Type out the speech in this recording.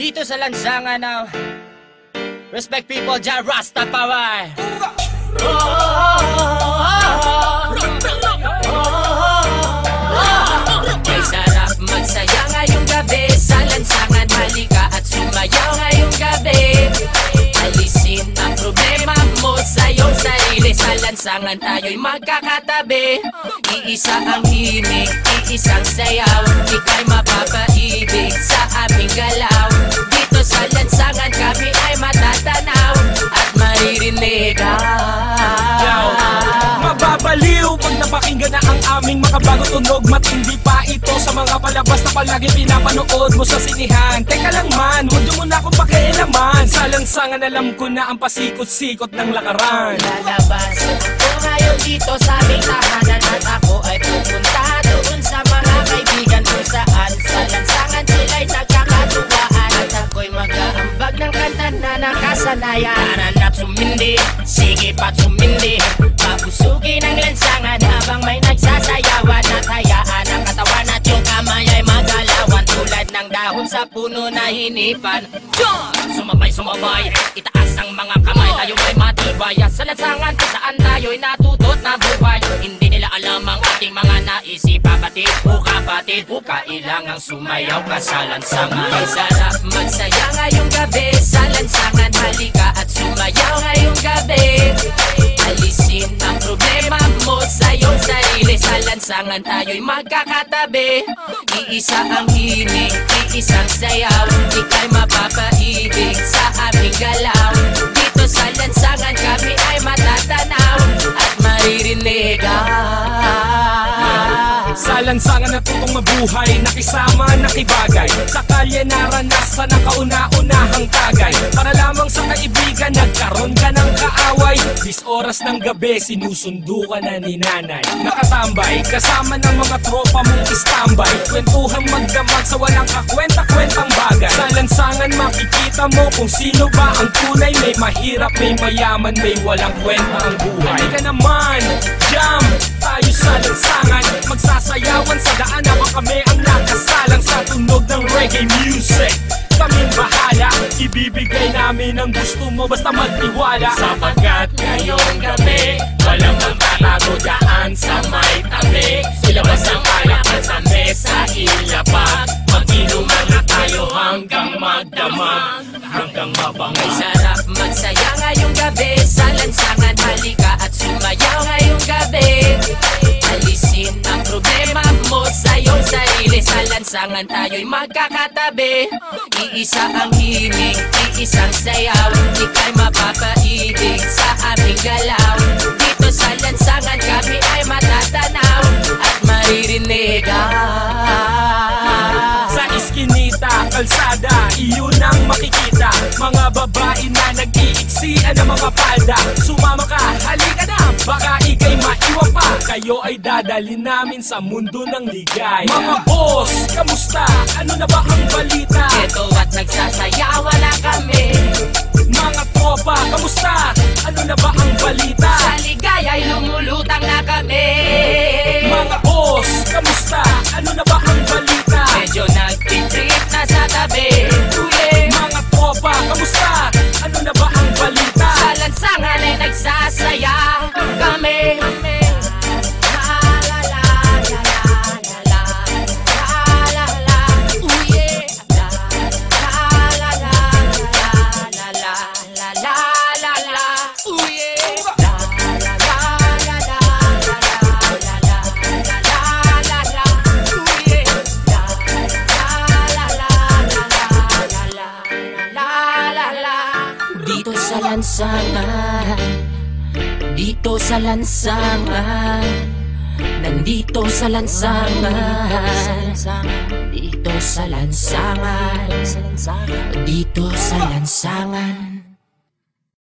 Dito sa lansangan na Respect people, Ja Rastafari. May sarap magsaya ngayong gabi. Sa lansangan halika at sumayaw ngayong gabi. Alisin ang problema mo sa iyong sarili. Sa lansangan tayo'y magkakatabi. Iisa ang himig, iisang sayaw. Ika'y mapapaibig sa aming galaw aming makabago tunog Matindi pa ito. Sa mga palabas na palagi pinapanood mo sa sinihan. Teka lang man, huwag niyo muna akong pakialaman. Sa lansangan alam ko na ang pasikot-sikot ng lakaran. Lalabas. Ako ngayon dito sa aming tahanan At ako ay pupunta doon sa mga kaibigan Kung saan. Sa lansangan sila'y nagkakatuwaan At ako'y mag-aambag ng kanta na nakasanayan. Nananap sumindi, sige pat sumindi. Papusugin ang lansangan habang may sa puno na hinipan. Sumabay, sumabay, itaas ang mga kamay. Tayo ay matibay Sa lansangan kung saan tayo'y natutot na buhay. Hindi nila alam ang ating mga naisip. Kapatid o kapatid o kailangang sumayaw ka sa lansangan. Sarap magsaya ngayong gabi Sa lansangan. Halika at Sa lansangan tayo'y magkakatabi. Iisa ang himig, iisang sayaw. Ika'y mapapaibig sa aming galaw. Dito sa lansangan kami ay matatanaw At maririnig Sa lansangan natutong mabuhay Nakisama, nakibagay. Sa kalye naranasan ang kauna-unahang oras ng gabi Sinusundo ka na ni nanay. Nakatambay Kasama ng mga tropa mong istambay. Kwentuhang magdamag Sa walang kakwenta-kwentang bagay. Sa lansangan makikita mo Kung sino ba ang tunay. May mahirap, may mayaman May walang kwenta ang buhay. Halika naman Jam! Tayo sa lansangan. Magsasayawan sa daan Habang kami ang nakasalang Sa tunog ng reggae music. Kaming bahala Ibibigay namin ang gusto mo Basta magtiwala. Sapagkat ngayong gabi Walang magtatago daan sa may tabi. Ilabas ang alakan sa mesa Ilapag Mag-inuman na tayo hanggang magdamag Hanggang mabangay. Ay sarap magsaya lansangan tayo'y magkakatabi. Iisa ang himig, iisang sayaw. Ika'y mapapaibig sa aming galaw. Dito sa lansangan kami ay matatanaw At maririnig. Sa iskinita, kalsada, iyon ang makikita. Mga babae na nag-iiksian ng mga palda. Sumama ka, halika na, baka Kayo ay dadalhin namin sa mundo ng ligay Mga boss, kamusta? Ano na ba ang balita? Ito at nagsasayawan na kami Mga tropa, kamusta? Ano na ba ang balita? Sa ligaya'y lumulutang na kami Dito sa lansangan Dito sa lansangan Nandito sa lansangan Dito sa lansangan Dito sa lansangan